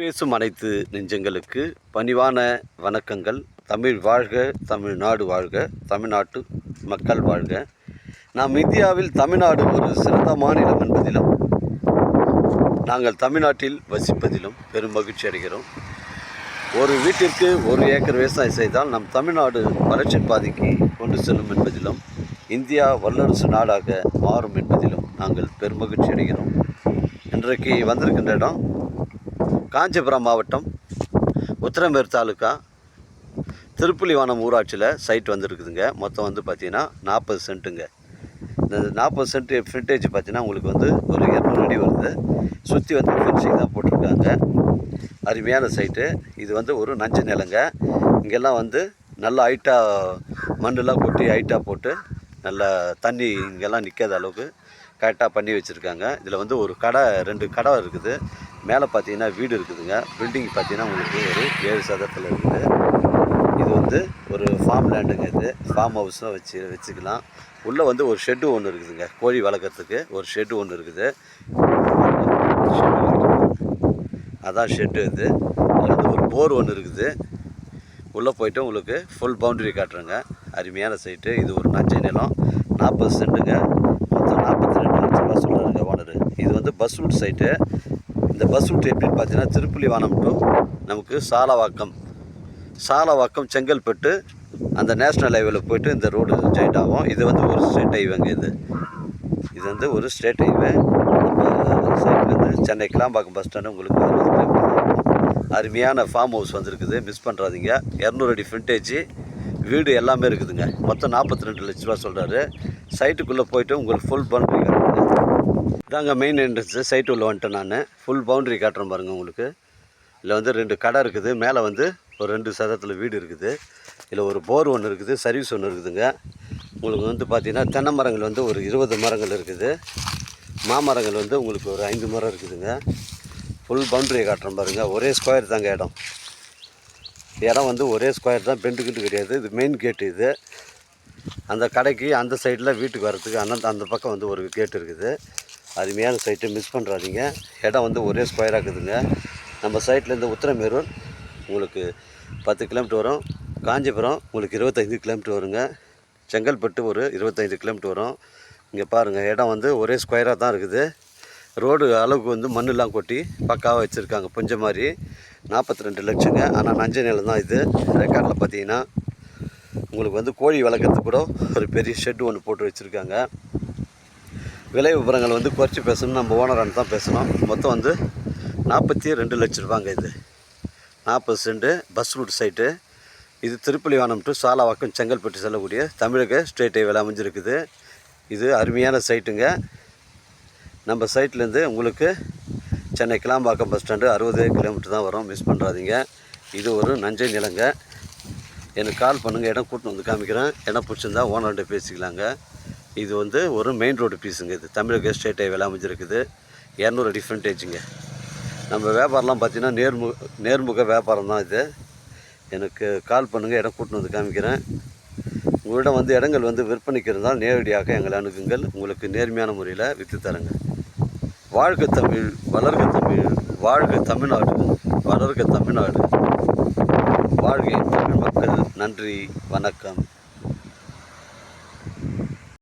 பேசும் அனைத்து நெஞ்சங்களுக்கு பணிவான வணக்கங்கள். தமிழ் வாழ்க தமிழ்நாடு வாழ்க தமிழ்நாட்டு மக்கள் வாழ்க. நாம் இந்தியாவில் தமிழ்நாடு ஒரு சிறந்த மாநிலம் என்பதிலும் நாங்கள் தமிழ்நாட்டில் வசிப்பதிலும் பெரும் மகிழ்ச்சி அடைகிறோம். ஒரு வீட்டிற்கு ஒரு ஏக்கர் விவசாயம் செய்தால் நம் தமிழ்நாடு வளர்ச்சி பாதைக்கு கொண்டு செல்லும் என்பதிலும் இந்தியா வல்லரசு நாடாக மாறும் என்பதிலும் நாங்கள் பெருமகிழ்ச்சி அடைகிறோம். இன்றைக்கு வந்திருக்கின்ற இடம் காஞ்சிபுரம் மாவட்டம் உத்திரமேர் தாலுக்கா திருப்புலிவானம் ஊராட்சியில் சைட் வந்துருக்குதுங்க. மொத்தம் வந்து பார்த்தீங்கன்னா நாற்பது சென்ட்டுங்க. இந்த நாற்பது சென்ட் ஃப்ரண்டேஜ் பார்த்தீங்கன்னா உங்களுக்கு வந்து ஒரு இரநூறு அடி வருது. சுற்றி வந்து ஃபென்சிங் தான் போட்டிருக்காங்க. அருமையான சைட்டு இது வந்து ஒரு நஞ்சு நிலங்க. இங்கெல்லாம் வந்து நல்லா ஹைட்டாக மண்ணெல்லாம் கொட்டி ஹைட்டாக போட்டு நல்லா தண்ணி இங்கெல்லாம் நிற்காத அளவுக்கு கரெக்டாக பண்ணி வச்சுருக்காங்க. இதில் வந்து ஒரு கடை ரெண்டு கடை இருக்குது. மேலே பார்த்தீங்கன்னா வீடு இருக்குதுங்க. பில்டிங் பார்த்தீங்கன்னா உங்களுக்கு ஒரு ஏழு சதத்தில் இருக்குது. இது வந்து ஒரு ஃபார்ம் லேண்டுங்க இது. ஃபார்ம் ஹவுஸாக வச்சு வச்சுக்கலாம். உள்ளே வந்து ஒரு ஷெட்டு ஒன்று இருக்குதுங்க. கோழி வளர்க்குறதுக்கு ஒரு ஷெட்டு ஒன்று இருக்குது. அதான் ஷெட்டு இது. அதில் வந்து ஒரு போர் ஒன்று இருக்குது. உள்ளே போயிட்டு உங்களுக்கு ஃபுல் பவுண்டரி காட்டுறேங்க. அருமையான சைட்டு இது ஒரு நஞ்சை நிலம். நாற்பது சென்ட்டுங்க மொத்தம் நாற்பத்தி ரெண்டு லட்ச ரூபா சொல்கிறாருங்க ஓனர் இது வந்து பஸ் ரூட் சைட்டு இந்த பஸ் ரூட் எப்படின்னு பார்த்தீங்கன்னா திருப்புலிவானம் டு நமக்கு சாலவாக்கம். சாலவாக்கம் செங்கல்பட்டு அந்த நேஷ்னல் ஹைவேல போயிட்டு இந்த ரோடு ஜாயிண்ட் ஆகும். இது வந்து ஒரு ஸ்டேட் ஹைவேங்க இது. இது வந்து ஒரு ஸ்டேட் ஹைவே நம்ம சைட்லேருந்து சென்னை கிளாம்பாக்கம் பஸ் ஸ்டாண்டு உங்களுக்கு அறுபது கிலோமீட்டர் அருமையான ஃபார்ம் ஹவுஸ் வந்திருக்குது. மிஸ் பண்ணுறாதீங்க இரநூறு அடி ஃப்ரண்டேஜ் வீடு எல்லாமே இருக்குதுங்க. மொத்தம் நாற்பத்தி ரெண்டு லட்ச ரூபா சொல்கிறாரு சைட்டுக்குள்ளே போயிட்டு உங்களுக்கு ஃபுல் பண்ணுறீங்க இதாங்க மெயின் என்ட்ரன்ஸு சைட் உள்ள வந்துட்டேன் நான். ஃபுல் பவுண்டரி காட்டுறேன் பாருங்கள் உங்களுக்கு. இதில் வந்து ரெண்டு கடை இருக்குது. மேலே வந்து ஒரு ரெண்டு சதத்தில் வீடு இருக்குது. இதில் ஒரு போர் ஒன்று இருக்குது சர்வீஸ் ஒன்று இருக்குதுங்க. உங்களுக்கு வந்து பார்த்திங்கன்னா தென்னை மரங்கள் வந்து ஒரு இருபது மரங்கள் இருக்குது. மாமரங்கள் வந்து உங்களுக்கு ஒரு ஐந்து மரம் இருக்குதுங்க. ஃபுல் பவுண்டரியை காட்டுறேன் பாருங்கள் ஒரே ஸ்கொயர் தாங்க இடம். இடம் வந்து ஒரே ஸ்கொயர் தான். பெண்டு கிண்டு கிடையாது. இது மெயின் கேட்டு இது. அந்த கடைக்கு அந்த சைடில் வீட்டுக்கு வர்றதுக்கு அந்த அந்த பக்கம் வந்து ஒரு கேட் இருக்குது. அருமையான சைட்டு மிஸ் பண்ணுறாதீங்க இடம் வந்து ஒரே ஸ்கொயராக இருக்குதுங்க. நம்ம சைட்லேருந்து உத்தரமேரூர் உங்களுக்கு பத்து கிலோமீட்டர் வரும். காஞ்சிபுரம் உங்களுக்கு இருபத்தைந்து கிலோமீட்டர் வருங்க. செங்கல்பட்டு ஒரு இருபத்தைந்து கிலோமீட்டர் வரும். இங்கே பாருங்கள் இடம் வந்து ஒரே ஸ்கொயராக தான் இருக்குது. ரோடு அளவுக்கு வந்து மண்ணெல்லாம் கொட்டி பக்காவாக வச்சுருக்காங்க. புஞ்ச மாதிரி நாற்பத்தி ரெண்டு லட்சங்க. ஆனால் நஞ்ச நிலம் தான் இது. ரெக்கார்டில் பார்த்தீங்கன்னா உங்களுக்கு வந்து கோழி வளர்க்குறதுக்கு கூட ஒரு பெரிய ஷெட்டு ஒன்று போட்டு வச்சுருக்காங்க. விலை விவரங்கள் வந்து குறைச்சி பேசணும். நம்ம ஓனரான தான் பேசணும். மொத்தம் வந்து நாற்பத்தி ரெண்டு லட்ச ரூபாங்க இது. நாற்பது சென்ட்டு பஸ் ரூட் சைட்டு இது திருப்பலிவானம் டு சாலாவாக்கம் செங்கல்பட்டு செல்லக்கூடிய தமிழக ஸ்டேட் ஹைவேல அமைஞ்சிருக்குது. இது அருமையான சைட்டுங்க நம்ம சைட்லேருந்து உங்களுக்கு சென்னை கிளாம்பாக்கம் பஸ் ஸ்டாண்டு அறுபது கிலோமீட்டர் தான் வரும். மிஸ் பண்ணுறாதீங்க இது ஒரு நஞ்சை நிலங்க. எனக்கு கால் பண்ணுங்கள் இடம் கூட்டின்னு வந்து காமிக்கிறேன். இடம் பிடிச்சிருந்தா ஓனர்கிட்ட பேசிக்கலாங்க. இது வந்து ஒரு மெயின் ரோடு பீஸுங்க இது. தமிழக ஸ்டேட் ஹைவேல அமைஞ்சிருக்குது. இரநூறு டிஃபரண்டேஜுங்க நம்ம வியாபாரம்லாம் பார்த்தீங்கன்னா நேர்மு நேர்முக வியாபாரம் தான் இது. எனக்கு கால் பண்ணுங்கள் இடம் கூட்டின்னு வந்து காமிக்கிறேன். உங்களிடம் வந்து இடங்கள் வந்து விற்பனைக்கு இருந்தால் நேரடியாக எங்களை அணுகுங்கள். உங்களுக்கு நேர்மையான முறையில் விற்று தரங்க வாழ்க தமிழ் வளர்க தமிழ் வாழ்க தமிழ்நாடு வளர்க தமிழ்நாடு. வாழ்க தமிழ் மக்கள் நன்றி வணக்கம்.